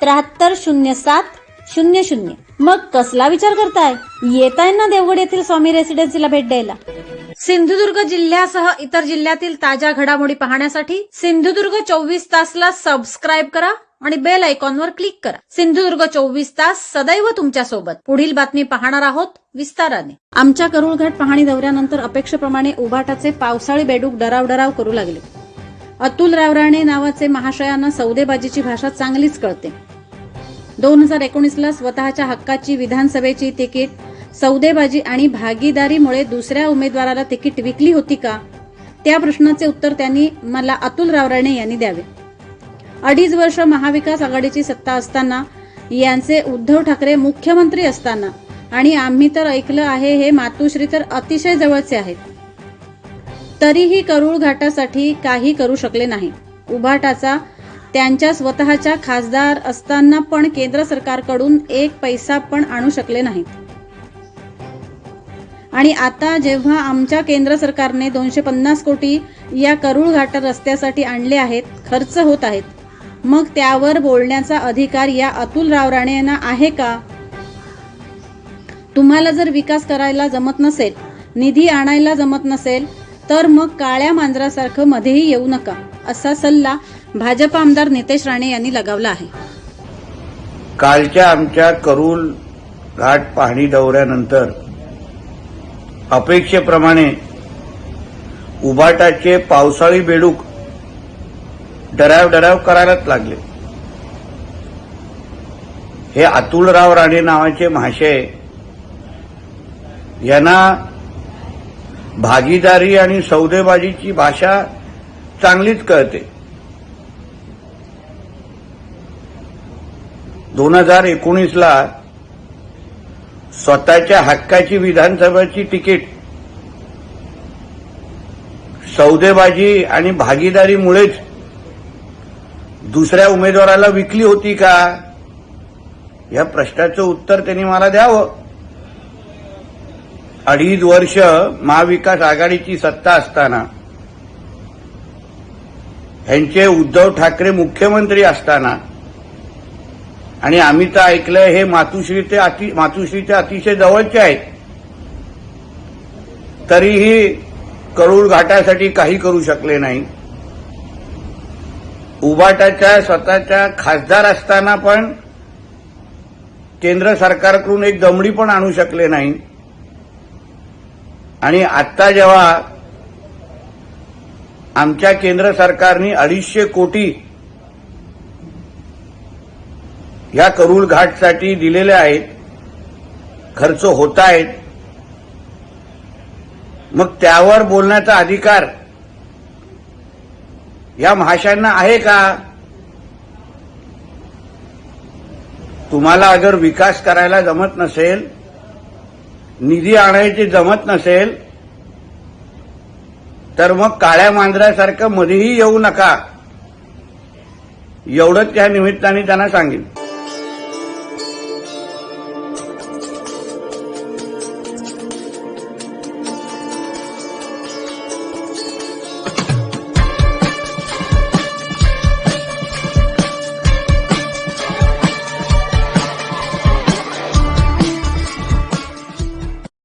त्र्याहत्तर शून्य सात शून्य शून्य. मग कसला विचार करताय? येताय ना देवगड येथील स्वामी रेसिडेन्सीला भेट द्यायला. सिंधुदुर्ग जिल्ह्यासह इतर जिल्ह्यातील ताज्या घडामोडी पाहण्यासाठी सिंधुदुर्ग चोवीस तासला सबस्क्राईब करा आणि बेल आयकॉनवर क्लिक करा. सिंधुदुर्ग चोवीस तास सदैव तुमच्यासोबत पुढील बातमी पाहणार आहोत विस्ताराने. आमच्या करुळघाट पाहणी दौऱ्यानंतर अपेक्षेप्रमाणे उभाटाचे पावसाळी बेडूक डराव डराव करू लागले. अतुल रावराणे नावाचे महाशयांना सौदेबाजीची भाषा चांगलीच कळते. दोन हजार एकोणीसला स्वतःच्या हक्काची विधानसभेची तिकीट सौदेबाजी आणि भागीदारीमुळे दुसऱ्या उमेदवाराला तिकीट विकली होती का? त्या प्रश्नाचे उत्तर त्यांनी मला अतुल रावराणे यांनी द्यावे. अडीच वर्ष महाविकास आघाडीची सत्ता असताना यांचे उद्धव ठाकरे मुख्यमंत्री असताना आणि आम्ही तर ऐकलं आहे हे मातुश्री तर अतिशय जवळचे आहेत. तरीही करूळ घाटासाठी काही करू शकले नाही. उभाटाचा त्यांच्या स्वतःच्या खासदार असताना पण केंद्र सरकारकडून एक पैसा पण आणू शकले नाहीत. आणि आता जेव्हा आमच्या केंद्र सरकारने दोनशे पन्नास कोटी या करूळ घाट रस्त्यासाठी आणले आहेत खर्च होत आहेत मग त्यावर बोलण्याचा अधिकार या अतुल राव राणे यांना आहे का? तुम्हाला जर विकास करायला जमत नसेल निधी आणायला जमत नसेल तर मग काळ्या मांजरासारखं मध्येही येऊ नका असा सल्ला भाजप आमदार नितेश राणे यांनी लगावला आहे. कालच्या आमच्या करूल घाट पाहणी दौऱ्यानंतर अपेक्षेप्रमाणे उभाटाचे पावसाळी बेडूक डराव डराव करायलाच लागले. हे अतुलराव राणे नावाचे महाशय यांना भागीदारी आणि सौदेबाजीची भाषा चांगलीच कळते. दोन हजार एकोणीसला स्वतःच्या हक्काची विधानसभेची तिकीट सौदेबाजी आणि भागीदारीमुळेच दुसऱ्या उमेदवाराला विकली होती का? या प्रश्नाचं उत्तर त्यांनी मला द्यावं. अडीच वर्ष महाविकास आघाडीची सत्ता असताना यांचे उद्धव ठाकरे मुख्यमंत्री असताना आणि आम्ही तर ऐकलंय हे मातुश्री ते अति मातुश्रीचे अतिशय जवळचे आहेत. तरीही करूळ घाटासाठी काही करू शकले नाही. उबाटाच्या स्वतःच्या खासदार असताना पण केंद्र सरकारकडून एक दमडी पण आणू शकले नाही. आणि आता जेव्हा आमच्या केंद्र सरकारने अडीचशे कोटी या करूळ घाटसाठी दिलेले आहेत खर्च होत आहेत मग त्यावर बोलण्याचा अधिकार या महाशयांना आहे का? तुम्हाला अगर विकास करायला जमत नसेल निधी आणायची जमत नसेल तर मग काळ्या मांजरासारखं मध्येही येऊ नका. एवढंच त्या निमित्ताने त्यांना सांगितलं.